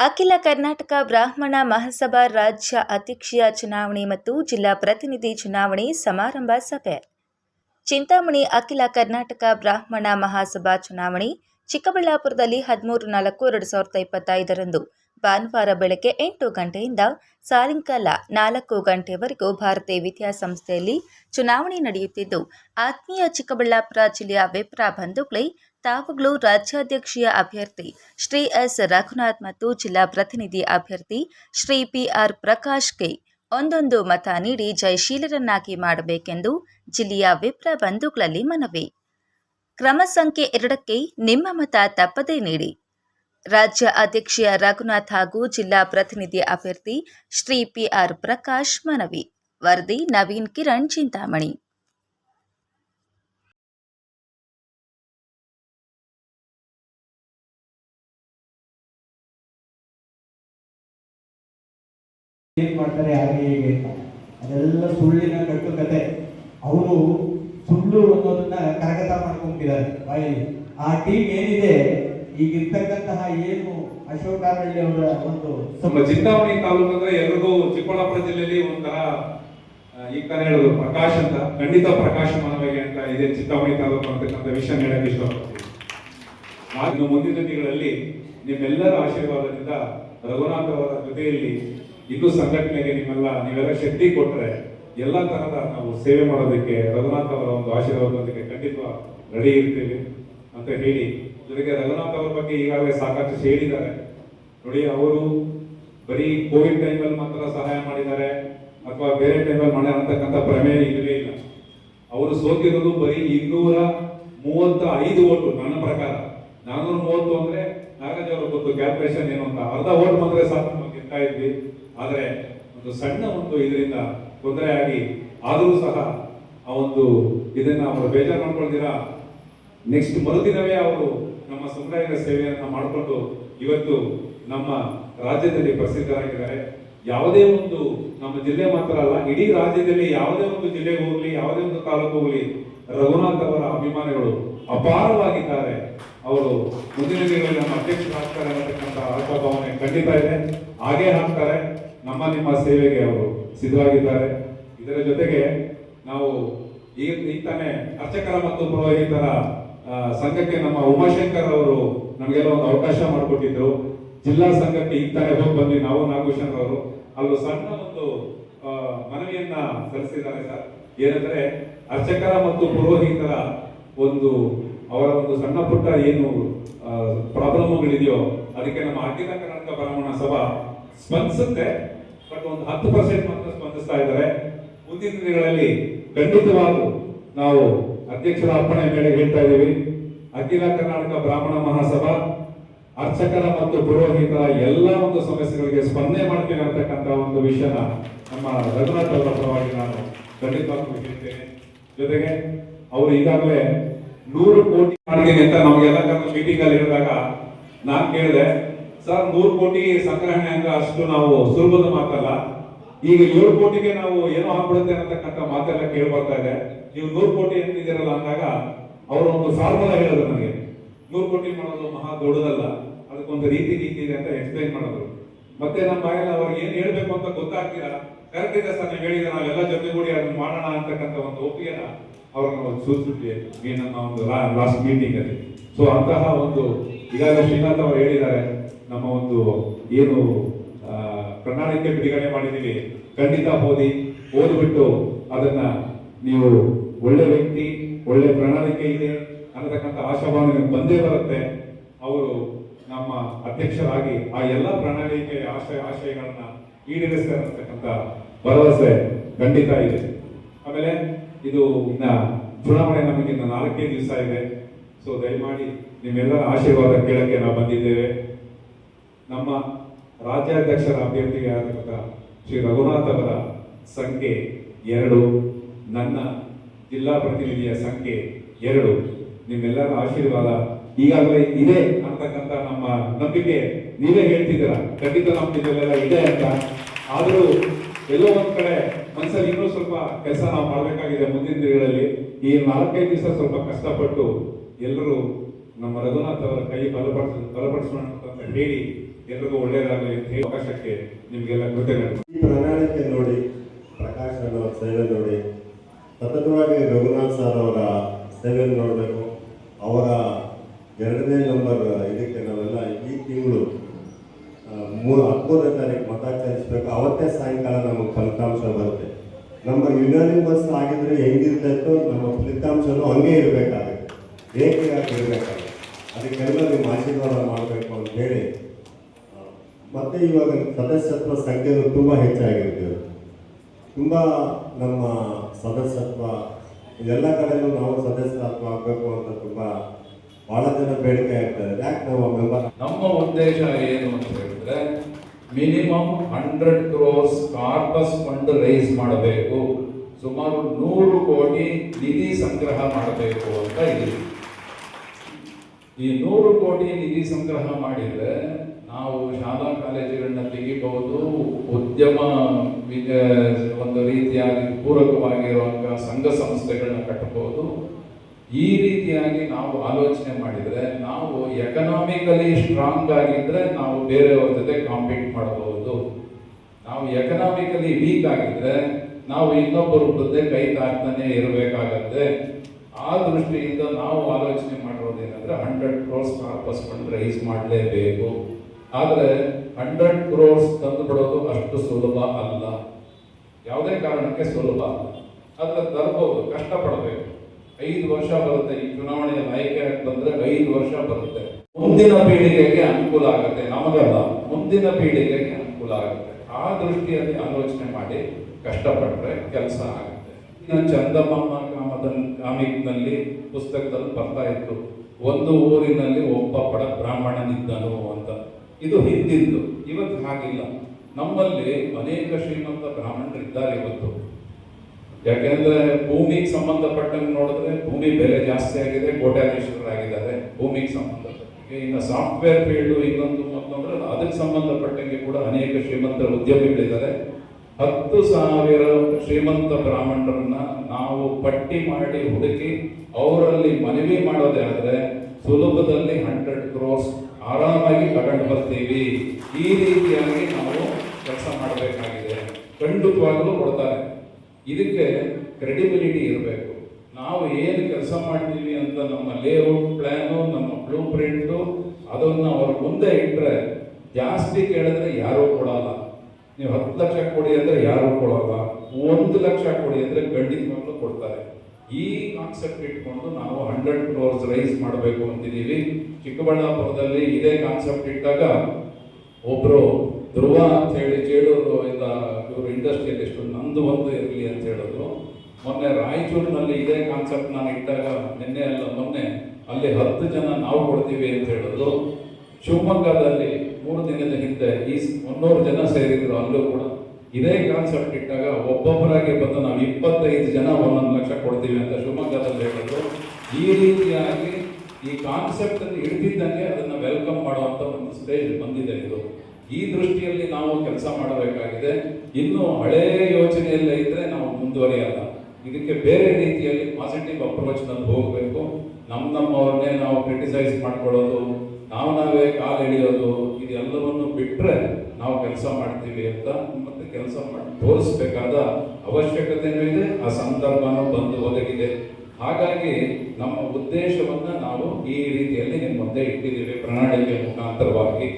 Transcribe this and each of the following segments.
ಅಖಿಲ ಕರ್ನಾಟಕ ಬ್ರಾಹ್ಮಣ ಮಹಾಸಭಾ ರಾಜ್ಯ ಅಧ್ಯಕ್ಷೀಯ ಚುನಾವಣೆ ಮತ್ತು ಜಿಲ್ಲಾ ಪ್ರತಿನಿಧಿ ಚುನಾವಣೆ ಸಮಾರಂಭ ಸಭೆ. ಚಿಂತಾಮಣಿ ಅಖಿಲ ಕರ್ನಾಟಕ ಬ್ರಾಹ್ಮಣ ಮಹಾಸಭಾ ಚುನಾವಣೆ ಚಿಕ್ಕಬಳ್ಳಾಪುರದಲ್ಲಿ ಹದಿಮೂರು ನಾಲ್ಕು ಎರಡು ಸಾವಿರದ ಇಪ್ಪತ್ತೈದರಂದು ಭಾನುವಾರ ಬೆಳಗ್ಗೆ ಎಂಟು ಗಂಟೆಯಿಂದ ಸಾಯಂಕಾಲ ನಾಲ್ಕು ಗಂಟೆವರೆಗೂ ಭಾರತೀಯ ವಿದ್ಯಾಸಂಸ್ಥೆಯಲ್ಲಿ ಚುನಾವಣೆ ನಡೆಯುತ್ತಿದ್ದು, ಆತ್ಮೀಯ ಚಿಕ್ಕಬಳ್ಳಾಪುರ ಜಿಲ್ಲೆಯ ವಿಪ್ರ ಬಂಧುಗಳೇ ತಾವುಗಳು ರಾಜ್ಯಾಧ್ಯಕ್ಷೀಯ ಅಭ್ಯರ್ಥಿ ಶ್ರೀ ಎಸ್. ರಘುನಾಥ್ ಮತ್ತು ಜಿಲ್ಲಾ ಪ್ರತಿನಿಧಿ ಅಭ್ಯರ್ಥಿ ಶ್ರೀ ಪಿ. ಆರ್. ಪ್ರಕಾಶ್ಗೆ ಒಂದೊಂದು ಮತ ನೀಡಿ ಜಯಶೀಲರನ್ನಾಗಿ ಮಾಡಬೇಕೆಂದು ಜಿಲ್ಲೆಯ ವಿಪ್ರ ಬಂಧುಗಳಲ್ಲಿ ಮನವಿ. ಕ್ರಮ ಸಂಖ್ಯೆ ಎರಡಕ್ಕೆ ನಿಮ್ಮ ಮತ ತಪ್ಪದೇ ನೀಡಿ. ರಾಜ್ಯ ಅಧ್ಯಕ್ಷೀಯ ರಘುನಾಥ್ ಹಾಗೂ ಜಿಲ್ಲಾ ಪ್ರತಿನಿಧಿ ಅಭ್ಯರ್ಥಿ ಶ್ರೀ ಪಿ. ಆರ್. ಪ್ರಕಾಶ್ ಮನವಿ. ವರದಿ ನವೀನ್ ಕಿರಣ್ ಚಿಂತಾಮಣಿ. ಏನ್ ಮಾಡ್ತಾರೆ, ಹಾಗೆ ಹೇಗೆ ಅಂತ. ಅದೆಲ್ಲ ಸುಳ್ಳಿನ ಕಟ್ಟುಕತೆ. ಅವರು ಸುಳ್ಳು ಅನ್ನೋದನ್ನ ಕರಗತ ಮಾಡ್ಕೊಂಡಿದ್ದಾರೆ ಬಾಯಲ್ಲಿ. ಆ ಟೀಮ್ ಏನಿದೆ, ಈಗಿರ್ತಕ್ಕಂತಹ ಏನು ಅಶೋಕ್ ಹಳ್ಳಿ ಅವರ ಒಂದು ನಮ್ಮ ಚಿಂತಾಮಣಿ ತಾಲೂಕು ಅಂದ್ರೆ ಎಲ್ರಿಗೂ ಚಿಕ್ಕಬಳ್ಳಾಪುರ ಜಿಲ್ಲೆಯಲ್ಲಿ ಒಂಥರ ಈ ತರ ಹೇಳೋದು ಪ್ರಕಾಶ್ ಅಂತ, ಖಂಡಿತ ಪ್ರಕಾಶಮಾನವಾಗಿ ಅಂತ ಇದೆ ಚಿಂತಾಮಣಿ ತಾಲೂಕು ಅಂತಕ್ಕಂಥ ವಿಷಯ ಹೇಳಕ್ ಇಷ್ಟಪಡ್ತೀನಿ. ಮುಂದಿನ ದಿನಗಳಲ್ಲಿ ನಿಮ್ಮೆಲ್ಲರ ಆಶೀರ್ವಾದದಿಂದ ರಘುನಾಥ್ ಅವರ ಜೊತೆಯಲ್ಲಿ ಇನ್ನೂ ಸಂಘಟನೆಗೆ ನಿಮ್ಮೆಲ್ಲ ನೀವೆಲ್ಲ ಶಕ್ತಿ ಕೊಟ್ಟರೆ ಎಲ್ಲ ತರಹದ ನಾವು ಸೇವೆ ಮಾಡೋದಕ್ಕೆ ರಘುನಾಥ್ ಅವರ ಒಂದು ಆಶೀರ್ವಾದದೊಂದಿಗೆ ಖಂಡಿತ ರೆಡಿ ಇರ್ತೀವಿ ಅಂತ ಹೇಳಿ. ಜೊತೆಗೆ ರಘುನಾಥ್ ಅವರ ಬಗ್ಗೆ ಈಗಾಗಲೇ ಸಾಕಷ್ಟು ಹೇಳಿದ್ದಾರೆ. ನೋಡಿ, ಅವರು ಬರೀ ಕೋವಿಡ್ ಟೈಮಲ್ಲಿ ಮಾತ್ರ ಸಹಾಯ ಮಾಡಿದ್ದಾರೆ ಅಥವಾ ಬೇರೆ ಟೈಮಲ್ಲಿ ಮಾಡಿ ಅಂತಕ್ಕಂಥ ಪ್ರಮೇಯ ಇಲ್ಲವೇ ಇಲ್ಲ. ಅವರು ಸೋತಿರೋದು ಬರೀ ಇನ್ನೂರ ಮೂವತ್ತ ಐದು ಓಟು ನನ್ನ ಪ್ರಕಾರ. ನಾನೂರ ಮೂವತ್ತು ಅಂದ್ರೆ ನಾಗರಾಜ್ ಅವ್ರ ಗೊತ್ತು ಕ್ಯಾಲ್ಕುಲೇಷನ್ ಏನು ಅಂತ. ಅರ್ಧ ಓಟ್ ಮಾತ್ರ ಸಾಕು, ನಾವು ಗೆಲ್ತಾ ಇದ್ವಿ. ಆದ್ರೆ ಒಂದು ಸಣ್ಣ ಒಂದು ಇದರಿಂದ ತೊಂದರೆ ಆದರೂ ಸಹ ಆ ಒಂದು ಇದನ್ನು ಅವರು ಬೇಜಾರು ಮಾಡ್ಕೊಳ್ತೀರಾ? ನೆಕ್ಸ್ಟ್ ಮರುದಿನವೇ ಅವರು ನಮ್ಮ ಸಮುದಾಯದ ಸೇವೆಯನ್ನು ಮಾಡಿಕೊಂಡು ಇವತ್ತು ನಮ್ಮ ರಾಜ್ಯದಲ್ಲಿ ಪ್ರಸಿದ್ಧರಾಗಿದ್ದಾರೆ. ಯಾವುದೇ ಒಂದು ನಮ್ಮ ಜಿಲ್ಲೆ ಮಾತ್ರ ಅಲ್ಲ, ಇಡೀ ರಾಜ್ಯದಲ್ಲಿ ಯಾವುದೇ ಒಂದು ಜಿಲ್ಲೆಗೆ ಹೋಗಲಿ, ಯಾವುದೇ ಒಂದು ತಾಲೂಕು ಹೋಗಲಿ, ರಘುನಾಥ್ ಅವರ ಅಭಿಮಾನಿಗಳು ಅಪಾರವಾಗಿದ್ದಾರೆ. ಅವರು ಮುಂದಿನ ದಿನಗಳಲ್ಲಿ ನಮ್ಮ ಅಧ್ಯಕ್ಷರಾಗ್ತಾರೆ ಅನ್ನತಕ್ಕಂಥ ಭಾವನೆ ಖಂಡಿತ ಇದೆ. ಹಾಗೇ ಹಾಕ್ತಾರೆ ನಮ್ಮ ನಿಮ್ಮ ಸೇವೆಗೆ ಅವರು ಸಿದ್ಧವಾಗಿದ್ದಾರೆ ಇದರ ಜೊತೆಗೆ ನಾವು ಈಗ ಈಗ ತಾನೇ ಅರ್ಚಕರ ಮತ್ತು ಪುರೋಹಿತರ ಸಂಘಕ್ಕೆ ನಮ್ಮ ಉಮಾಶಂಕರ್ ಅವರು ನಮಗೆಲ್ಲ ಒಂದು ಅವಕಾಶ ಮಾಡಿಕೊಟ್ಟಿದ್ರು. ಜಿಲ್ಲಾ ಸಂಘಕ್ಕೆ ಈಗ ಹೋಗಿ ಬಂದ್ವಿ ನಾವು, ನಾಗಭೂಷಣ್ ಅವರು. ಅಲ್ಲೂ ಸಣ್ಣ ಒಂದು ಮನವಿಯನ್ನ ಸಲ್ಲಿಸಿದ್ದಾರೆ ಸರ್. ಏನಂದ್ರೆ ಅರ್ಚಕರ ಮತ್ತು ಪುರೋಹಿತರ ಒಂದು, ಅವರ ಒಂದು ಸಣ್ಣ ಪುಟ್ಟ ಏನು ಪ್ರಾಬ್ಲಮ್ಗಳಿದೆಯೋ, ಅದಕ್ಕೆ ನಮ್ಮ ಅಖಿಲ ಕರ್ನಾಟಕ ಬ್ರಾಹ್ಮಣ ಸಭಾ ಸ್ಪಂದಿಸುತ್ತೆ. ಬಟ್ ಒಂದು ಹತ್ತು ಪರ್ಸೆಂಟ್ ಮಾತ್ರ ಸ್ಪಂದಿಸ್ತಾ ಇದ್ದಾರೆ. ಮುಂದಿನ ದಿನಗಳಲ್ಲಿ ಖಂಡಿತವಾಗೂ ನಾವು ಅಧ್ಯಕ್ಷರ ಅರ್ಪಣೆ ಮೇಲೆ ಹೇಳ್ತಾ ಇದ್ದೀವಿ. ಅಖಿಲ ಕರ್ನಾಟಕ ಬ್ರಾಹ್ಮಣ ಮಹಾಸಭಾ, ಅರ್ಚಕರ ಮತ್ತು ಪುರೋಹಿತರ ಎಲ್ಲ ಒಂದು ಸಮಸ್ಯೆಗಳಿಗೆ ಸ್ಪಂದನೆ ಮಾಡ್ತೀನಿ ಅಂತಕ್ಕಂಥ ಒಂದು ವಿಷಯನ ನಮ್ಮ ರಘುನಾಥ್ ಅವರ ಪರವಾಗಿ ನಾನು ಖಂಡಿತವಾಗ್ಲೂ ಹೇಳ್ತೇನೆ ಜೊತೆಗೆ ಅವರು ಈಗಾಗಲೇ ನೂರು ಕೋಟಿ ಮಾಡ್ತೀನಿ ಅಂತ ನಮಗೆಲ್ಲ ಮೀಟಿಂಗ್ ಅಲ್ಲಿ ಹೇಳಿದಾಗ ನಾನು ಕೇಳಿದೆ. ಸರ್ ನೂರು ಕೋಟಿ ಸಂಗ್ರಹಣೆ ಅಂದ್ರೆ ಅಷ್ಟು ನಾವು ಸುಲಭದ ಮಾತಲ್ಲ. ಈಗ ಏಳು ಕೋಟಿಗೆ ನಾವು ಏನೋ ಆಗ್ಬಿಡುತ್ತೆ ಅನ್ನತಕ್ಕಂಥ ಮಾತೆಲ್ಲ ಕೇಳಿ ಬರ್ತಾ ಇದೆ. ನೀವು ನೂರು ಕೋಟಿ ಅಂತಿದ್ದೀರಲ್ಲ ಅಂದಾಗ ಅವರು ಒಂದು ಫಾರ್ಮುಲಾ ಹೇಳೋದು ನನಗೆ. ನೂರು ಕೋಟಿ ಮಾಡೋದು ಮಹಾ ದೊಡ್ಡದಲ್ಲ. ಅದಕ್ಕೊಂದು ರೀತಿ ನೀತಿ ಇದೆ ಅಂತ ಎಕ್ಸ್ಪ್ಲೈನ್ ಮಾಡೋದು ಮತ್ತೆ ನಮ್ಮ ಬಾಯಲ್ಲಿ ಅವ್ರಿಗೆ ಏನ್ ಹೇಳ್ಬೇಕು ಅಂತ ಗೊತ್ತಾಗ್ತೀರಾ ಕರೆಕ್ಟ್ ಇದೆ ಸರ್, ನೀವು ಹೇಳಿದ್ರೆ ನಾವೆಲ್ಲ ಜೊತೆಗೂಡಿ ಅದನ್ನ ಮಾಡೋಣ ಅಂತಕ್ಕಂಥ ಒಂದು ಒಪ್ಪಿಗೆನ ಅವ್ರನ್ನ ಒಂದು ಸೂಚಿಸಿದ್ವಿ. ನಮ್ಮ ಒಂದು ಲಾಸ್ಟ್ ಮೀಟಿಂಗ್ ಅಲ್ಲಿ. ಸೊ ಅಂತಹ ಒಂದು, ಈಗಾಗಲೇ ಶ್ರೀನಾಥ್ ಅವರು ಹೇಳಿದ್ದಾರೆ. ನಮ್ಮ ಒಂದು ಏನು ಪ್ರಣಾಳಿಕೆ ಬಿಡುಗಡೆ ಮಾಡಿದ್ದೀವಿ, ಖಂಡಿತ ಓದಿ, ಓದ್ಬಿಟ್ಟು ಅದನ್ನ ನೀವು ಒಳ್ಳೆ ವ್ಯಕ್ತಿ, ಒಳ್ಳೆ ಪ್ರಣಾಳಿಕೆ ಇದೆ ಅನ್ನತಕ್ಕಂಥ ಆಶಾಭಾವನೆ ಬಂದೇ ಬರುತ್ತೆ. ಅವರು ನಮ್ಮ ಅಧ್ಯಕ್ಷರಾಗಿ ಆ ಎಲ್ಲ ಪ್ರಣಾಳಿಕೆ ಆಶಯ, ಆಶಯಗಳನ್ನ ಈಡೇರಿಸ್ತಾರೆ ಅಂತಕ್ಕಂಥ ಭರವಸೆ ಖಂಡಿತ ಇದೆ. ಆಮೇಲೆ ಇದು ಇನ್ನ ಚುನಾವಣೆ ನಮಗೆ ನಾಲ್ಕೇ ದಿವಸ ಇದೆ. ಸೊ ದಯಮಾಡಿ ನಿಮ್ಮೆಲ್ಲರ ಆಶೀರ್ವಾದ ಕೇಳಕ್ಕೆ ನಾವು ಬಂದಿದ್ದೇವೆ. ನಮ್ಮ ರಾಜ್ಯಾಧ್ಯಕ್ಷರ ಅಭ್ಯರ್ಥಿಯಾದಂಥ ಶ್ರೀ ರಘುನಾಥ್ ಅವರ ಸಂಖ್ಯೆ ಎರಡು, ನನ್ನ ಜಿಲ್ಲಾ ಪ್ರತಿನಿಧಿಯ ಸಂಖ್ಯೆ ಎರಡು. ನಿಮ್ಮೆಲ್ಲರ ಆಶೀರ್ವಾದ ಈಗಾಗಲೇ ಇದೆ ಅಂತಕ್ಕಂಥ ನಮ್ಮ ನಂಬಿಕೆ. ನೀವೇ ಹೇಳ್ತಿದ್ದೀರಾ? ಖಂಡಿತ ನಮ್ಮ ಇದೆಲ್ಲ ಇದೆ ಅಂತ. ಆದರೂ ಎಲ್ಲೋ ಒಂದ್ ಕಡೆ ಮನಸ್ಸಲ್ಲಿ ಇನ್ನೂ ಸ್ವಲ್ಪ ಕೆಲಸ ನಾವು ಮಾಡಬೇಕಾಗಿದೆ ಮುಂದಿನ ದಿನಗಳಲ್ಲಿ. ಈ ನಾಲ್ಕೈದು ದಿವಸ ಸ್ವಲ್ಪ ಕಷ್ಟಪಟ್ಟು ಎಲ್ಲರೂ ನಮ್ಮ ರಘುನಾಥ್ ಅವರ ಕೈ ಬಲಪಡಿಸ, ಬಲಪಡಿಸೋಣ ಅಂತ ಹೇಳಿ ಎಲ್ರಿಗೂ ಒಳ್ಳೆಯದಾಗಿ ಅಂತ ಅವಕಾಶಕ್ಕೆ ನಿಮಗೆಲ್ಲ ಕೃತಜ್ಞತೆ ಈ ಪ್ರಣಾಳಿಕೆ ನೋಡಿ, ಪ್ರಕಾಶ್ ಅವರ ಸೇವೆ ನೋಡಿ, ಸತತವಾಗಿ ರಘುನಾಥ್ ಸರ್ ಅವರ ಸೇವೆ ನೋಡಬೇಕು. ಅವರ ಎರಡನೇ ನಂಬರ್ ಇದಕ್ಕೆ ನಾವೆಲ್ಲ ಈ ತಿಂಗಳು ಮೂರು ಹತ್ತೊಂದನೇ ತಾರೀಕು ಮತ ಚಲಿಸಬೇಕು. ಅವತ್ತೇ ಸಾಯಂಕಾಲ ನಮಗೆ ಫಲಿತಾಂಶ ಬರುತ್ತೆ. ನಮ್ಮ ಯುನಾನಿಮಸ್ ಆಗಿದ್ರೆ ಹೆಂಗಿರ್ತೈತೋ ನಮ್ಮ ಫಲಿತಾಂಶನೂ ಹಂಗೆ ಇರಬೇಕಾಗುತ್ತೆ. ಏಕೆ ಇರಬೇಕಾಗುತ್ತೆ? ಅದಕ್ಕೆಲ್ಲ ನೀವು ಆಶೀರ್ವಾದ ಮಾಡಬೇಕು ಅಂತ ಹೇಳಿ ಮತ್ತೆ ಇವಾಗ ಸದಸ್ಯತ್ವ ಸಂಖ್ಯೆ ತುಂಬ ಹೆಚ್ಚಾಗಿರ್ತೇವೆ ತುಂಬ ನಮ್ಮ ಸದಸ್ಯತ್ವ, ಎಲ್ಲ ಕಡೆಯೂ ನಾವು ಸದಸ್ಯತ್ವ ಆಗಬೇಕು ಅಂತ ತುಂಬ ಬಹಳ ಜನ ಬೇಡಿಕೆ ಆಗ್ತದೆ ಯಾಕೆ ನಾವು ಮೆಂಬರ್ ನಮ್ಮ ಉದ್ದೇಶ ಏನು ಅಂತ ಹೇಳಿದ್ರೆ, minimum hundred crores corpus fund raise ಮಾಡಬೇಕು. ಸುಮಾರು ನೂರು ಕೋಟಿ ನಿಧಿ ಸಂಗ್ರಹ ಮಾಡಬೇಕು ಅಂತ ಇದೆ ಈ ನೂರು ಕೋಟಿ ನಿಧಿ ಸಂಗ್ರಹ ಮಾಡಿದ್ರೆ ನಾವು ಶಾಲಾ ಕಾಲೇಜುಗಳನ್ನ ತೆಗಿಬಹುದು ಉದ್ಯಮ ಒಂದು ರೀತಿಯಾಗಿ ಪೂರಕವಾಗಿರುವಂತಹ ಸಂಘ ಸಂಸ್ಥೆಗಳನ್ನ ಕಟ್ಟಬಹುದು ಈ ರೀತಿಯಾಗಿ ನಾವು ಆಲೋಚನೆ ಮಾಡಿದರೆ, ನಾವು ಎಕನಾಮಿಕಲಿ ಸ್ಟ್ರಾಂಗ್ ಆಗಿದ್ರೆ ನಾವು ಬೇರೆಯವರ ಜೊತೆ ಕಾಂಪೀಟ್ ಮಾಡಬಹುದು. ನಾವು ಎಕನಾಮಿಕಲಿ ವೀಕ್ ಆಗಿದ್ರೆ, ನಾವು ಇನ್ನೊಬ್ಬರ ಜೊತೆ ಕೈ ತಾಕ್ತಾನೆ ಇರಬೇಕಾಗತ್ತೆ. ಆ ದೃಷ್ಟಿಯಿಂದ ನಾವು ಆಲೋಚನೆ ಮಾಡಿರೋದೇನಂದ್ರೆ hundred crores corpus fund raise ಮಾಡಲೇಬೇಕು. ಆದರೆ ಹಂಡ್ರೆಡ್ ಕ್ರೋರ್ಸ್ ತಂದು ಬಿಡೋದು ಅಷ್ಟು ಸುಲಭ ಅಲ್ಲ. ಯಾವುದೇ ಕಾರಣಕ್ಕೆ ಸುಲಭ ಅಲ್ಲ. ಅದರ ತರಬಹುದು ಕಷ್ಟಪಡಬೇಕು. ಐದು ವರ್ಷ ಬರುತ್ತೆ ಈ ಚುನಾವಣೆಯ ಆಯ್ಕೆ ಬಂದ್ರೆ ಐದು ವರ್ಷ ಬರುತ್ತೆ. ಮುಂದಿನ ಪೀಳಿಗೆಗೆ ಅನುಕೂಲ ಆಗುತ್ತೆ, ನಮಗಲ್ಲ. ಮುಂದಿನ ಪೀಳಿಗೆಗೆ ಅನುಕೂಲ ಆಗುತ್ತೆ. ಆ ದೃಷ್ಟಿಯಲ್ಲಿ ಆಲೋಚನೆ ಮಾಡಿ ಕಷ್ಟಪಟ್ಟರೆ ಕೆಲಸ ಆಗುತ್ತೆ. ಇನ್ನು ಚಂದಮಾಮ ಕಾಮದನ್ ಕಾಮಿಕ್ನಲ್ಲಿ ಪುಸ್ತಕದಲ್ಲಿ ಬರ್ತಾ ಇತ್ತು. ಒಂದು ಊರಿನಲ್ಲಿ ಒಬ್ಬ ಬಡ ಬ್ರಾಹ್ಮಣನಿದ್ದನು ಅಂತ. ಇದು ಹಿಂದಿದ್ದು. ಇವತ್ತು ಹಾಗಿಲ್ಲ. ನಮ್ಮಲ್ಲಿ ಅನೇಕ ಶ್ರೀಮಂತ ಬ್ರಾಹ್ಮಣರಿದ್ದಾರೆ ಇವತ್ತು. ಯಾಕೆಂದ್ರೆ ಭೂಮಿಗೆ ಸಂಬಂಧಪಟ್ಟಂಗೆ ನೋಡಿದ್ರೆ ಭೂಮಿ ಬೆಲೆ ಜಾಸ್ತಿ ಆಗಿದೆ ಕೋಟ್ಯಾಧೀಶರಾಗಿದ್ದಾರೆ ಭೂಮಿಗೆ ಸಂಬಂಧಪಟ್ಟಂಗೆ ಇನ್ನು ಸಾಫ್ಟ್ವೇರ್ ಫೀಲ್ಡ್ ಇನ್ನೊಂದು ಮತ್ತೊಂದ್ರೆ ಅದಕ್ಕೆ ಸಂಬಂಧಪಟ್ಟಂಗೆ ಕೂಡ ಅನೇಕ ಶ್ರೀಮಂತ ಉದ್ಯಮಿಗಳಿದ್ದಾರೆ. ಹತ್ತು ಸಾವಿರ ಶ್ರೀಮಂತ ಬ್ರಾಹ್ಮಣರನ್ನ ನಾವು ಪಟ್ಟಿ ಮಾಡಿ ಹುಡುಕಿ ಅವರಲ್ಲಿ ಮನವಿ ಮಾಡೋದೇ ಆದ್ರೆ ಸುಲಭದಲ್ಲಿ ಹಂಡ್ರೆಡ್ ಕ್ರೋರ್ಸ್ ಆರಾಮಾಗಿ ತಗೊಂಡು ಬರ್ತೀವಿ. ಈ ರೀತಿಯಾಗಿ ನಾವು ಕೆಲಸ ಮಾಡಬೇಕಾಗಿದೆ. ಖಂಡಿತವಾಗಲೂ ಕೊಡ್ತಾರೆ. ಇದಕ್ಕೆ ಕ್ರೆಡಿಬಿಲಿಟಿ ಇರಬೇಕು. ನಾವು ಏನು ಕೆಲಸ ಮಾಡ್ತೀವಿ ಅಂತ ನಮ್ಮ ಲೇಔಟ್ ಪ್ಲ್ಯಾನು ನಮ್ಮ ಬ್ಲೂ ಪ್ರಿಂಟು ಅದನ್ನು ಅವ್ರ ಮುಂದೆ ಇಟ್ಟರೆ ಜಾಸ್ತಿ ಕೇಳಿದ್ರೆ ಯಾರೂ ಕೊಡಲ್ಲ. ನೀವು ಹತ್ತು ಲಕ್ಷ ಕೊಡಿ ಅಂದರೆ ಯಾರೂ ಕೊಡಲ್ಲ. ಒಂದು ಲಕ್ಷ ಕೊಡಿ ಅಂದರೆ ಖಂಡಿತವಾಗ್ಲೂ ಕೊಡ್ತಾರೆ. ಈ ಕಾನ್ಸೆಪ್ಟ್ ಇಟ್ಕೊಂಡು ನಾವು ಹಂಡ್ರೆಡ್ ಕ್ರೋರ್ಸ್ ರೈಸ್ ಮಾಡಬೇಕು ಅಂತಿದ್ದೀವಿ. ಚಿಕ್ಕಬಳ್ಳಾಪುರದಲ್ಲಿ ಇದೇ ಕಾನ್ಸೆಪ್ಟ್ ಇಟ್ಟಾಗ ಒಬ್ರು ಧ್ರುವ ಅಂತ ಹೇಳಿ ಚೇಳೂರು ಇಂದ ಇವರು ಇಂಡಸ್ಟ್ರಿಯಲಿಸ್ಟು ನಂದು ಒಂದು ಇರಲಿ ಅಂತ ಹೇಳಿದ್ರು. ಮೊನ್ನೆ ರಾಯಚೂರಿನಲ್ಲಿ ಇದೇ ಕಾನ್ಸೆಪ್ಟ್ ನಾನು ಇಟ್ಟಾಗ ನಿನ್ನೆ ಅಲ್ಲ ಮೊನ್ನೆ ಅಲ್ಲಿ ಹತ್ತು ಜನ ನಾವು ಕೊಡ್ತೀವಿ ಅಂತ ಹೇಳಿದ್ರು. ಶಿವಮೊಗ್ಗದಲ್ಲಿ ಮೂರು ದಿನದ ಹಿಂದೆ ಈ ಮುನ್ನೂರು ಜನ ಸೇರಿದ್ರು ಅಲ್ಲೂ ಕೂಡ. ಇದೇ ಕಾನ್ಸೆಪ್ಟ್ ಇಟ್ಟಾಗ ಒಬ್ಬೊಬ್ಬರಾಗಿ ಬಂದು ನಾವು ಇಪ್ಪತ್ತೈದು ಜನ ಒಂದೊಂದು ಲಕ್ಷ ಕೊಡ್ತೀವಿ ಅಂತ ಶಿವಮೊಗ್ಗದಲ್ಲಿ ಹೇಳಿದ್ರು. ಈ ರೀತಿಯಾಗಿ ಈ ಕಾನ್ಸೆಪ್ಟ್ ಅನ್ನು ಹಿಡಿದಿದ್ದಂಗೆ ಅದನ್ನ ವೆಲ್ಕಮ್ ಮಾಡುವಂತ ಒಂದು ಸ್ಟೇಜ್ ಬಂದಿದೆ ಇದು. ಈ ದೃಷ್ಟಿಯಲ್ಲಿ ನಾವು ಕೆಲಸ ಮಾಡಬೇಕಾಗಿದೆ. ಇನ್ನು ಹಳೇ ಯೋಚನೆಯಲ್ಲೇ ಇದ್ರೆ ನಾವು ಮುಂದುವರಿಯಲ್ಲ. ಇದಕ್ಕೆ ಬೇರೆ ರೀತಿಯಲ್ಲಿ ಪಾಸಿಟಿವ್ ಅಪ್ರೋಚ್ನಲ್ಲಿ ಹೋಗಬೇಕು. ನಮ್ಮ ನಮ್ಮವ್ರನ್ನೇ ನಾವು ಕ್ರಿಟಿಸೈಸ್ ಮಾಡ್ಕೊಳ್ಳೋದು, ನಾವು ನಾವೇ ಕಾಲು ಎಳೆಯೋದು, ಇದೆಲ್ಲವನ್ನು ಬಿಟ್ರೆ ನಾವು ಕೆಲಸ ಮಾಡ್ತೀವಿ ಅಂತ ಮತ್ತೆ ಕೆಲಸ ಮಾಡಿ ತೋರಿಸ್ಬೇಕಾದ ಅವಶ್ಯಕತೆನೂ ಇದೆ, ಆ ಸಂದರ್ಭನೂ ಬಂದು ಒದಗಿದೆ. ಹಾಗಾಗಿ ನಮ್ಮ ಉದ್ದೇಶವನ್ನು ನಾವು ಈ ರೀತಿಯಲ್ಲಿ ನಿಮ್ಮ ಮುಂದೆ ಇಟ್ಟಿದ್ದೀವಿ ಪ್ರಣಾಳಿಕೆ ಮುಖಾಂತರವಾಗಿ.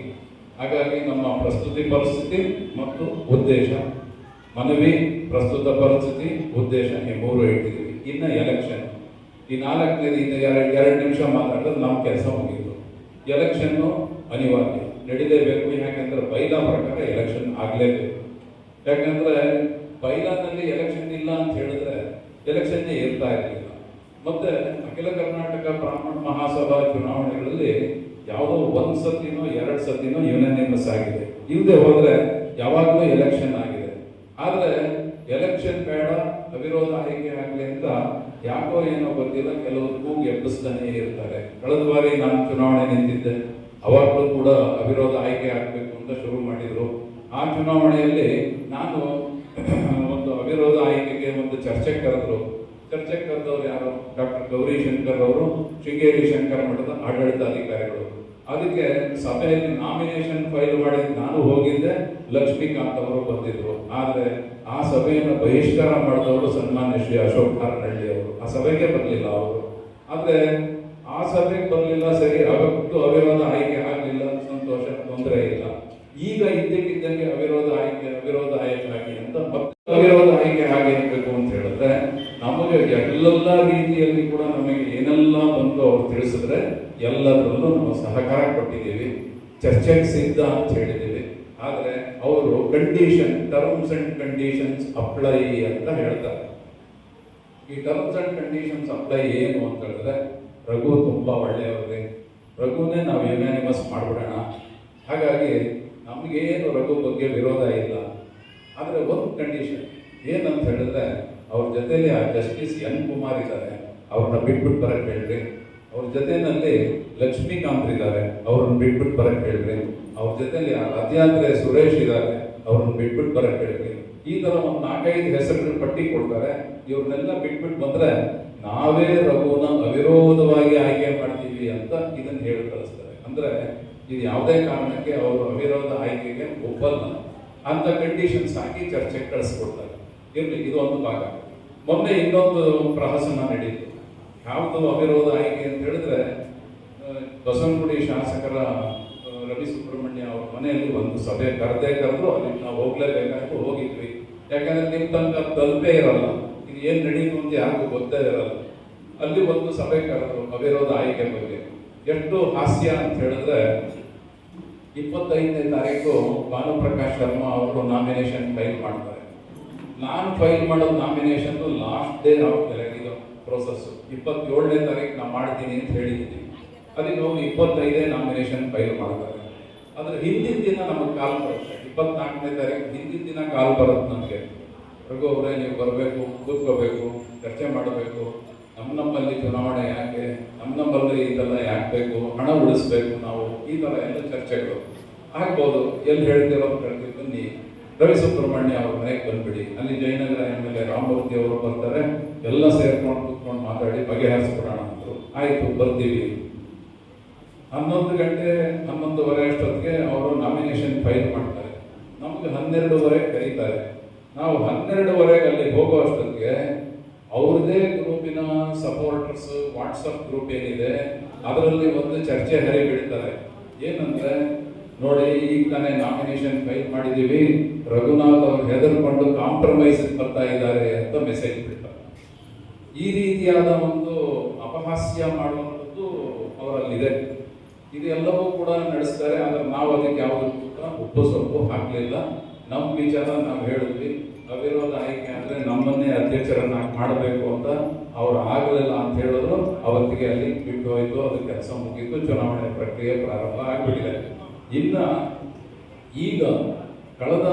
ಹಾಗಾಗಿ ನಮ್ಮ ಪ್ರಸ್ತುತಿ ಪರಿಸ್ಥಿತಿ ಮತ್ತು ಉದ್ದೇಶ. ಮನವಿ, ಪ್ರಸ್ತುತ ಪರಿಸ್ಥಿತಿ, ಉದ್ದೇಶ ಈ ಮೂರು ಇಟ್ಟಿದ್ದೀವಿ. ಇನ್ನು ಎಲೆಕ್ಷನ್ ಈ ನಾಲ್ಕನೇದು ಇನ್ನು ಎರಡು ಎರಡು ನಿಮಿಷ ಮಾತಾಡಿದ್ರೆ ನಮ್ಮ ಕೆಲಸ ಮುಗಿಯಿತು. ಎಲೆಕ್ಷನ್ನು ಅನಿವಾರ್ಯ. ನಡೀಲೇಬೇಕು. ಯಾಕಂದ್ರೆ ಬೈಲಾ ಪ್ರಕಾರ ಎಲೆಕ್ಷನ್ ಆಗಲೇಬೇಕು. ಯಾಕಂದ್ರೆ ಬೈಲಾದಲ್ಲಿ ಎಲೆಕ್ಷನ್ ಇಲ್ಲ ಅಂತ ಹೇಳಿದ್ರೆ ಎಲೆಕ್ಷನ್ನೇ ಇರ್ತಾ ಇರಲಿಲ್ಲ. ಮತ್ತೆ ಅಖಿಲ ಕರ್ನಾಟಕ ಬ್ರಾಹ್ಮಣ ಮಹಾಸಭಾ ಚುನಾವಣೆಗಳಲ್ಲಿ ಯಾವುದೋ ಒಂದ್ ಸತಿನೋ ಎರಡ್ ಸತಿನೋ ಯುನಾನಿಮಸ್ ಆಗಿದೆ. ಇಲ್ಲದೆ ಹೋದ್ರೆ ಯಾವಾಗಲೂ ಎಲೆಕ್ಷನ್ ಆಗಿದೆ. ಆದ್ರೆ ಎಲೆಕ್ಷನ್ ಬೇಡ, ಅವಿರೋಧ ಆಯ್ಕೆ ಆಗಲಿ ಅಂತ ಯಾಕೋ ಏನೋ ಗೊತ್ತಿಲ್ಲ, ಕೆಲವರು ಕೂಗು ಎಬ್ಬಿಸ್ತಾನೆ ಇರ್ತಾರೆ. ಕಳೆದ ಬಾರಿ ನಾನು ಚುನಾವಣೆ ನಿಂತಿದ್ದೆ. ಅವಾಗಲೂ ಕೂಡ ಅವಿರೋಧ ಆಯ್ಕೆ ಆಗಬೇಕು ಅಂತ ಶುರು ಮಾಡಿದ್ರು. ಆ ಚುನಾವಣೆಯಲ್ಲಿ ನಾನು ಒಂದು ಅವಿರೋಧ ಆಯ್ಕೆಗೆ ಒಂದು ಚರ್ಚೆ ಕರೆದ್ರು. ಚರ್ಚೆ ಕರೆದವರು ಯಾರು? ಡಾಕ್ಟರ್ ಗೌರಿ ಶಂಕರ್ ಅವರು, ಶೃಂಗೇರಿ ಶಂಕರ್ ಮಠದ ಆಡಳಿತಾಧಿಕಾರಿಗಳು. ಅದಕ್ಕೆ ಸಭೆಯಲ್ಲಿ ನಾಮಿನೇಷನ್ ಫೈಲ್ ಮಾಡಿ ನಾನು ಹೋಗಿದ್ದೆ, ಲಕ್ಷ್ಮೀಕಾಂತ್ ಅವರು ಬಂದಿದ್ರು. ಆದರೆ ಆ ಸಭೆಯನ್ನು ಬಹಿಷ್ಕಾರ ಮಾಡಿದವರು ಸನ್ಮಾನ್ಯ ಶ್ರೀ ಅಶೋಕ್ ಹಾರನಹಳ್ಳಿ ಅವರು. ಆ ಸಭೆಗೆ ಬರಲಿಲ್ಲ ಅವರು. ಆದರೆ ಆ ಸಭೆಗೆ ಬರಲಿಲ್ಲ ಸರಿ, ಅವತ್ತು ಅವಿರೋಧ ಆಯ್ಕೆ ಆಗಲಿಲ್ಲ ಸಂತೋಷ ತೊಂದರೆ ಇಲ್ಲ ಈಗ ಇದ್ದಕ್ಕಿದ್ದಂಗೆ ಅವಿರೋಧ ಆಯ್ಕೆ ಅವಿರೋಧ ಆಯ್ಕೆ ಆಗಿ ಅಂತ ಮತ್ತೆ ಅವಿರೋಧ ಆಯ್ಕೆ ಹಾಗೆ ಇರಬೇಕು ಅಂತ ಹೇಳಿದ್ರೆ ನಮಗೆ ಎಲ್ಲ ರೀತಿಯಲ್ಲಿ ಕೂಡ ನಮಗೆ ಏನೆಲ್ಲ ಬಂತು ಅವ್ರು ತಿಳಿಸಿದ್ರೆ ಎಲ್ಲದರಲ್ಲೂ ನಾವು ಸಹಕಾರ ಕೊಟ್ಟಿದ್ದೀವಿ, ಚರ್ಚೆಗೆ ಸಿದ್ಧ ಅಂತ ಹೇಳಿದ್ದೀವಿ. ಆದರೆ ಅವರು condition terms and conditions apply ಅಂತ ಹೇಳ್ತಾರೆ. ಈ ಟರ್ಮ್ಸ್ ಅಂಡ್ ಕಂಡೀಷನ್ಸ್ ಅಪ್ಲೈ ಏನು ಅಂತ ಹೇಳಿದ್ರೆ, ರಘು ತುಂಬ ಒಳ್ಳೆಯವ್ರಿ. ರಘುನೇ ನಾವು ಯುನಾನಿಮಸ್ ಮಾಡ್ಬಿಡೋಣ. ಹಾಗಾಗಿ ನಮಗೇನು ರಘು ಬಗ್ಗೆ ವಿರೋಧ ಇಲ್ಲ. ಆದರೆ ಒಂದು ಕಂಡೀಷನ್ ಏನಂತ ಹೇಳಿದ್ರೆ ಅವ್ರ ಜೊತೆಯಲ್ಲಿ ಆ ಜಸ್ಟಿಸ್ ಎನ್ ಕುಮಾರ್ ಇದ್ದಾರೆ, ಅವ್ರನ್ನ ಬಿಟ್ಬಿಟ್ಟು ಬರಕ್ಕೆ ಹೇಳ್ರಿ. ಅವ್ರ ಜೊತೆಯಲ್ಲಿ ಲಕ್ಷ್ಮೀಕಾಂತ್ ಇದ್ದಾರೆ, ಅವ್ರನ್ನ ಬಿಟ್ಬಿಟ್ಟು ಬರಕ್ಕೆ ಹೇಳ್ರಿ. ಅವ್ರ ಜೊತೆಯಲ್ಲಿ ರಥಯಾತ್ರೆ ಸುರೇಶ್ ಇದ್ದಾರೆ, ಅವ್ರನ್ನ ಬಿಟ್ಬಿಟ್ಟು ಬರಕ್ಕೆ ಹೇಳ್ರಿ. ಈ ಥರ ಒಂದು ನಾಲ್ಕೈದು ಹೆಸರುಗಳ ಪಟ್ಟಿ ಕೊಡ್ತಾರೆ. ಇವ್ರನ್ನೆಲ್ಲ ಬಿಟ್ಬಿಟ್ಟು ಬಂದರೆ ನಾವೇ ರಘುನ ಅವಿರೋಧವಾಗಿ ಆಯ್ಕೆ ಮಾಡ್ತೀವಿ ಅಂತ ಇದನ್ನು ಹೇಳಿ ಕಳಿಸ್ತಾರೆ. ಅಂದರೆ ಇದು ಯಾವುದೇ ಕಾರಣಕ್ಕೆ ಅವರು ಅವಿರೋಧ ಆಯ್ಕೆಗೆ ಒಪ್ಪಲ್ಲ. ಅಂತ ಕಂಡೀಷನ್ಸ್ ಹಾಕಿ ಚರ್ಚೆಗೆ ಕಳಿಸ್ಕೊಡ್ತಾರೆ. ಇರಲಿ, ಇದು ಒಂದು ಭಾಗ. ಮೊನ್ನೆ ಇನ್ನೊಂದು ಪ್ರಹಸನ ನಡೀತು. ಯಾವುದು ಅವಿರೋಧ ಆಯ್ಕೆ ಅಂತ ಹೇಳಿದ್ರೆ ಬಸವನಗುಡಿ ಶಾಸಕರ ರವಿ ಸುಬ್ರಹ್ಮಣ್ಯ ಅವರ ಮನೆಯಲ್ಲಿ ಒಂದು ಸಭೆ ಕರೆದೇ ಕರೆದ್ರು, ಅಲ್ಲಿ ನಾವು ಹೋಗ್ಲೇಬೇಕಾಯ್ತು, ಹೋಗಿದ್ವಿ. ಯಾಕಂದ್ರೆ ನಿಮ್ಮ ತನಕ ತಲುಪೇ ಇರಲ್ಲ. ಇದು ಏನು ನಡೀತು ಅಂತ ಯಾರಿಗೂ ಗೊತ್ತೇ ಇರಲ್ಲ. ಅಲ್ಲಿ ಒಂದು ಸಭೆ ಕರೆದ್ರು, ಅವಿರೋಧ ಆಯ್ಕೆ ಬಗ್ಗೆ. ಎಷ್ಟು ಹಾಸ್ಯ ಅಂತ ಹೇಳಿದ್ರೆ, ಇಪ್ಪತ್ತೈದನೇ ತಾರೀಕು ಭಾನುಪ್ರಕಾಶ್ ಶರ್ಮಾ ಅವರು ನಾಮಿನೇಷನ್ ಫೈಲ್ ಮಾಡ್ತಾರೆ. ನಾನು ಫೈಲ್ ಮಾಡೋದು ನಾಮಿನೇಷನ್ದು ಲಾಸ್ಟ್ ಡೇ ಆಫ್ ಇದು ಪ್ರೋಸೆಸ್ ಇಪ್ಪತ್ತೇಳನೇ ತಾರೀಕು ನಾನು ಮಾಡ್ತೀನಿ ಅಂತ ಹೇಳಿದ್ದೀನಿ ಅದಕ್ಕೆ ಅವ್ರು ಇಪ್ಪತ್ತೈದೇ ನಾಮಿನೇಷನ್ ಫೈಲ್ ಮಾಡ್ತಾರೆ. ಆದರೆ ಹಿಂದಿನ ದಿನ ನಮಗೆ ಕಾಲ್ ಬರುತ್ತೆ. ಇಪ್ಪತ್ನಾಲ್ಕನೇ ತಾರೀಕು ಹಿಂದಿನ ದಿನ ಕಾಲ್ ಬರುತ್ತೆ ನಮಗೆ. ರಘು ಅವರೇ, ನೀವು ಬರಬೇಕು, ಕೂತ್ಕೋಬೇಕು, ಚರ್ಚೆ ಮಾಡಬೇಕು. ನಮ್ಮ ನಮ್ಮಲ್ಲಿ ಚುನಾವಣೆ ಯಾಕೆ? ನಮ್ಮ ನಮ್ಮಲ್ಲಿ ಇದೆಲ್ಲ ಯಾಕೆ ಬೇಕು? ಹಣ ಉಳಿಸ್ಬೇಕು ನಾವು. ಈ ಥರ ಎಲ್ಲ ಚರ್ಚೆಗಳು. ಆಗ್ಬೋದು. ಎಲ್ಲಿ ಹೇಳ್ತಿರೋ ಹೇಳ್ತೀವಿ ಬನ್ನಿ. ರವಿ ಸುಬ್ರಹ್ಮಣ್ಯ ಅವ್ರ ಮನೆಗೆ ಬಂದ್ಬಿಡಿ. ಅಲ್ಲಿ Jayanagar M L A Ramamurthy ಅವರು ಬರ್ತಾರೆ. ಎಲ್ಲ ಸೇರ್ಕೊಂಡು ಕೂತ್ಕೊಂಡು ಮಾತಾಡಿ ಬಗೆಹರಿಸ್ಬಿಡೋಣ ಅಂತ ಆಯ್ತು, ಬರ್ತೀವಿ. ಹನ್ನೊಂದು ಗಂಟೆ ಹನ್ನೊಂದುವರೆ ಅಷ್ಟೊತ್ತಿಗೆ ಅವರು ನಾಮಿನೇಷನ್ ಫೈಲ್ ಮಾಡ್ತಾರೆ. ನಮಗೆ ಹನ್ನೆರಡುವರೆ ಕರೀತಾರೆ. ನಾವು ಹನ್ನೆರಡುವರೆಗೆ ಅಲ್ಲಿ ಹೋಗೋ ಅಷ್ಟೊತ್ತಿಗೆ ಅವ್ರದೇ ಗ್ರೂಪಿನ ಸಪೋರ್ಟರ್ಸ್ ವಾಟ್ಸಪ್ ಗ್ರೂಪ್ ಏನಿದೆ, ಅದರಲ್ಲಿ ಒಂದು ಚರ್ಚೆ ಹರಿ ಬಿಡ್ತಾರೆ ಏನಂದ್ರೆ ನೋಡಿ ಈಗ ತಾನೇ ನಾಮಿನೇಷನ್ ಫೈಲ್ ಮಾಡಿದೀವಿ ರಘುನಾಥ್ ಅವ್ರು ಹೆದರ್ಕೊಂಡು ಕಾಂಪ್ರಮೈಸ್ ಬರ್ತಾ ಇದ್ದಾರೆ ಅಂತ ಮೆಸೇಜ್ ಬಿಡ್ತಾರೆ ಈ ರೀತಿಯಾದ ಒಂದು ಅಪಹಾಸ್ಯ ಮಾಡುವಂಥದ್ದು ಅವರಲ್ಲಿದೆ. ಇದೆಲ್ಲವೂ ಕೂಡ ನಡೆಸ್ತಾರೆ, ಆದರೆ ನಾವು ಅದಕ್ಕೆ ಕೂಡ ಉಪ್ಪು ಸೊಪ್ಪು ಹಾಕಲಿಲ್ಲ. ನಮ್ಮ ವಿಚಾರ ನಾವು ಹೇಳಿದ್ವಿ. ಅವಿರೋಧ ಆಯ್ಕೆ ಅಂದ್ರೆ ನಮ್ಮನ್ನೇ ಅಧ್ಯಕ್ಷರನ್ನಾಗಿ ಮಾಡಬೇಕು ಅಂತ ಅವರು ಆಗಲಿಲ್ಲ ಅಂತ ಹೇಳಿದ್ರು. ಅವತ್ತಿಗೆ ಅಲ್ಲಿ ಬಿಟ್ಟು ಹೋಯಿತು, ಅದು ಕೆಲಸ ಮುಗೀತು, ಚುನಾವಣೆ ಪ್ರಕ್ರಿಯೆ ಪ್ರಾರಂಭ ಆಗ್ಬಿಟ್ಟಿದೆ. ಇನ್ನ ಈಗ ಕಳೆದ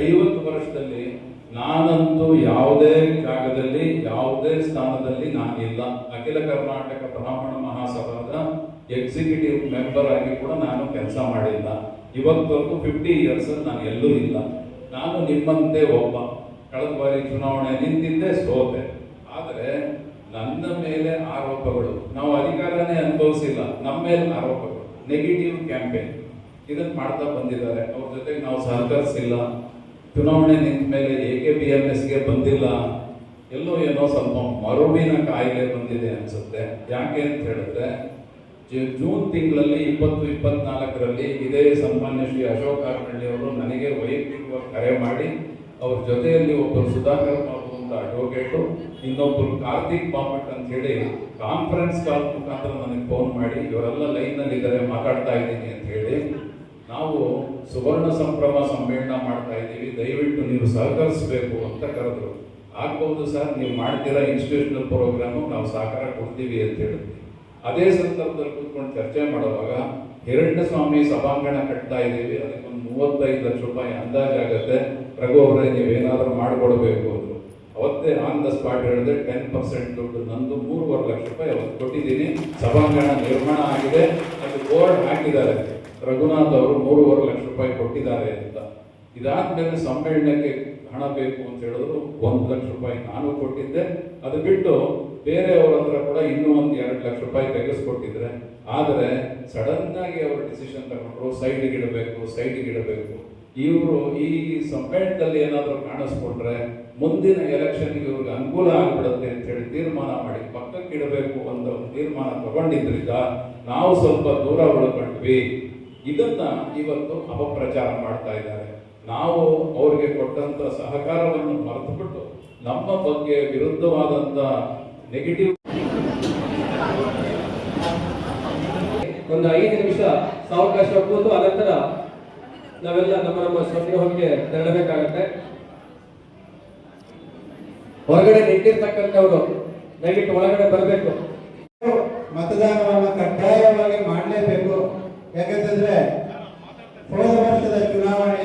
ಐವತ್ತು ವರ್ಷದಲ್ಲಿ ನಾನಂತೂ ಯಾವುದೇ ಜಾಗದಲ್ಲಿ, ಯಾವುದೇ ಸ್ಥಾನದಲ್ಲಿ ನಾನಿಲ್ಲ ಅಖಿಲ ಕರ್ನಾಟಕ ಬ್ರಾಹ್ಮಣ ಮಹಾಸಭಾದ ಎಕ್ಸಿಕ್ಯೂಟಿವ್ ಮೆಂಬರ್ ಆಗಿ ಕೂಡ ನಾನು ಕೆಲಸ ಮಾಡಿಲ್ಲ. ಇವತ್ತವರೆಗೂ ಫಿಫ್ಟಿ ಇಯರ್ಸ್ ನಾನು ಎಲ್ಲೂ ಇಲ್ಲ. ನಾನು ನಿಮ್ಮಂತೆ ಒಬ್ಬ. ಕಳೆದ ಬಾರಿ ಚುನಾವಣೆ ನಿಂತಿದ್ದೆ ಸೋತೆ. ಆದರೆ ನನ್ನ ಮೇಲೆ ಆರೋಪಗಳು. ನಾವು ಅಧಿಕಾರನೇ ಅನುಭವಿಸಿಲ್ಲ. ನಮ್ಮ ಮೇಲೆ ಆರೋಪಗಳು. ನೆಗೆಟಿವ್ ಕ್ಯಾಂಪೇನ್ ಇದನ್ನು ಮಾಡ್ತಾ ಬಂದಿದ್ದಾರೆ. ಅವ್ರ ಜೊತೆಗೆ ನಾವು ಸಹಕರಿಸಿಲ್ಲ. ಚುನಾವಣೆ ನಿಂತ ಮೇಲೆ ಎ ಕೆ ಬಿ ಎಂ ಎಸ್ಗೆ ಬಂದಿಲ್ಲ. ಎಲ್ಲೋ ಏನೋ ಸ್ವಲ್ಪ ಮರುವಿನ ಕಾಯಿಲೆ ಬಂದಿದೆ ಅನ್ಸುತ್ತೆ. ಯಾಕೆ ಅಂತ ಹೇಳಿದ್ರೆ ಜೂನ್ ತಿಂಗಳಲ್ಲಿ ಇಪ್ಪತ್ತು, ಇಪ್ಪತ್ನಾಲ್ಕರಲ್ಲಿ ಇದೇ ಸನ್ಮಾನ್ಯ ಶ್ರೀ ಅಶೋಕ್ ಅವರು ನನಗೆ ವೈಯಕ್ತಿಕವಾಗಿ ಕರೆ ಮಾಡಿ, ಅವ್ರ ಜೊತೆಯಲ್ಲಿ ಒಬ್ಬರು ಸುಧಾಕರ್ ಅಡ್ವೊಕೇಟು ಇನ್ನೊಬ್ಬರು ಕಾರ್ತಿಕ್ ಬಾಂಬಟ್ ಅಂತ ಹೇಳಿ ಕಾನ್ಫರೆನ್ಸ್ ಕಾಲ್ ಮುಖಾಂತರ ನನಗೆ ಫೋನ್ ಮಾಡಿ, ಇವರೆಲ್ಲ ಲೈನ್ನಲ್ಲಿ ಇದ್ದಾರೆ, ಮಾತಾಡ್ತಾ ಇದ್ದೀನಿ ಅಂತ ಹೇಳಿ, ನಾವು ಸುವರ್ಣ ಸಂಭ್ರಮ ಸಮ್ಮೇಳನ ಮಾಡ್ತಾ ಇದ್ದೀವಿ. ದಯವಿಟ್ಟು ನೀವು ಸಹಕರಿಸಬೇಕು ಅಂತ ಕರೆದ್ರು. ಆಗ್ಬೋದು ಸರ್, ನೀವು ಮಾಡ್ತೀರಾ ಇನ್ಸ್ಟಿಟ್ಯೂಷನಲ್ ಪ್ರೋಗ್ರಾಮು ನಾವು ಸಹಕಾರ ಕೊಡ್ತೀವಿ ಅಂತ ಹೇಳಿದ್ವಿ ಅದೇ ಸಂದರ್ಭದಲ್ಲಿ ಕೂತ್ಕೊಂಡು ಚರ್ಚೆ ಮಾಡುವಾಗ ಹಿರಣ್ಯ ಸ್ವಾಮಿ ಸಭಾಂಗಣ ಕಟ್ತಾ ಇದ್ದೀವಿ. ಅದಕ್ಕೊಂದು ಮೂವತ್ತೈದು ಲಕ್ಷ ರೂಪಾಯಿ ಅಂದಾಜಾಗತ್ತೆ. ರಘು ಅವರೇ, ನೀವೇನಾದರೂ ಮಾಡಿಕೊಡ್ಬೇಕು ಅವತ್ತೇ ಆನ್ ದ ಸ್ಪಾಟ್ ಹೇಳಿದ್ರೆ ಟೆನ್ ಪರ್ಸೆಂಟ್ ದುಡ್ಡು. ನಂದು ಮೂರುವರೆ ಲಕ್ಷ ರೂಪಾಯಿ ಅವತ್ತು ಕೊಟ್ಟಿದ್ದೀನಿ. ಸಭಾಂಗಣ ನಿರ್ಮಾಣ ಆಗಿದೆ. ಅದು ಬೋರ್ಡ್ ಹಾಕಿದ್ದಾರೆ. ರಘುನಾಥ್ ಅವರು ಮೂರುವರೆ ಲಕ್ಷ ರೂಪಾಯಿ ಕೊಟ್ಟಿದ್ದಾರೆ ಅಂತ. ಇದಾದ್ಮೇಲೆ ಸಮ್ಮೇಳನಕ್ಕೆ ಹಣ ಬೇಕು ಅಂತ ಹೇಳಿದ್ರು ಒಂದು ಲಕ್ಷ ರೂಪಾಯಿ ನಾನು ಕೊಟ್ಟಿದ್ದೆ. ಅದು ಬಿಟ್ಟು ಬೇರೆಯವ್ರ ಹತ್ರ ಕೂಡ ಇನ್ನೂ ಒಂದು ಎರಡು ಲಕ್ಷ ರೂಪಾಯಿ ತೆಗೆಸ್ಕೊಟ್ಟಿದ್ರೆ. ಆದರೆ ಸಡನ್ನಾಗಿ ಅವರು ಡಿಸಿಷನ್ ತಗೊಂಡ್ರು ಸೈಡಿಗೆ ಇಡಬೇಕು ಸೈಡಿಗೆ ಇಡಬೇಕು. ಇವರು ಈ ಸಮ್ಮೇಳನದಲ್ಲಿ ಏನಾದರೂ ಕಾಣಿಸ್ಕೊಂಡ್ರೆ ಮುಂದಿನ ಎಲೆಕ್ಷನ್ಗೆ ಇವ್ರಿಗೆ ಅನುಕೂಲ ಆಗ್ಬಿಡುತ್ತೆ ಅಂತ ಹೇಳಿ ತೀರ್ಮಾನ ಮಾಡಿ, ಪಕ್ಕಕ್ಕೆ ಇಡಬೇಕು ಒಂದು ತೀರ್ಮಾನ ತಗೊಂಡಿದ್ದರಿಂದ ನಾವು ಸ್ವಲ್ಪ ದೂರ ಉಳ್ಕೊಂಡ್ವಿ. ಇದನ್ನ ಇವತ್ತು ಅಪಪ್ರಚಾರ ಮಾಡ್ತಾ ಇದ್ದಾರೆ. ನಾವು ಅವ್ರಿಗೆ ಕೊಟ್ಟಂತ ಸಹಕಾರವನ್ನು ಮರೆತುಬಿಟ್ಟು ನಮ್ಮ ಬಗ್ಗೆ ವಿರುದ್ಧವಾದಂತ ನೆಗೆಟಿವ್ ಒಂದು ಐದು ನಿಮಿಷ ಸಾವಕಾಶ ಕೂತು ಅನಂತರ ನಾವೆಲ್ಲ ನಮ್ಮ ನಮ್ಮ ಸಮೂಹಕ್ಕೆ ತೆರಳಬೇಕಾಗತ್ತೆ ಹೊರಗಡೆ ನಿಂತಿರ್ತಕ್ಕಂಥವ್ರು, ದಯವಿಟ್ಟು ಒಳಗಡೆ ಬರಬೇಕು. ಮತದಾನವನ್ನು ಕಡ್ಡಾಯವಾಗಿ ಮಾಡಲೇಬೇಕು. ಯಾಕಂತಂದ್ರೆ ಹೋದ ವರ್ಷದ ಚುನಾವಣೆ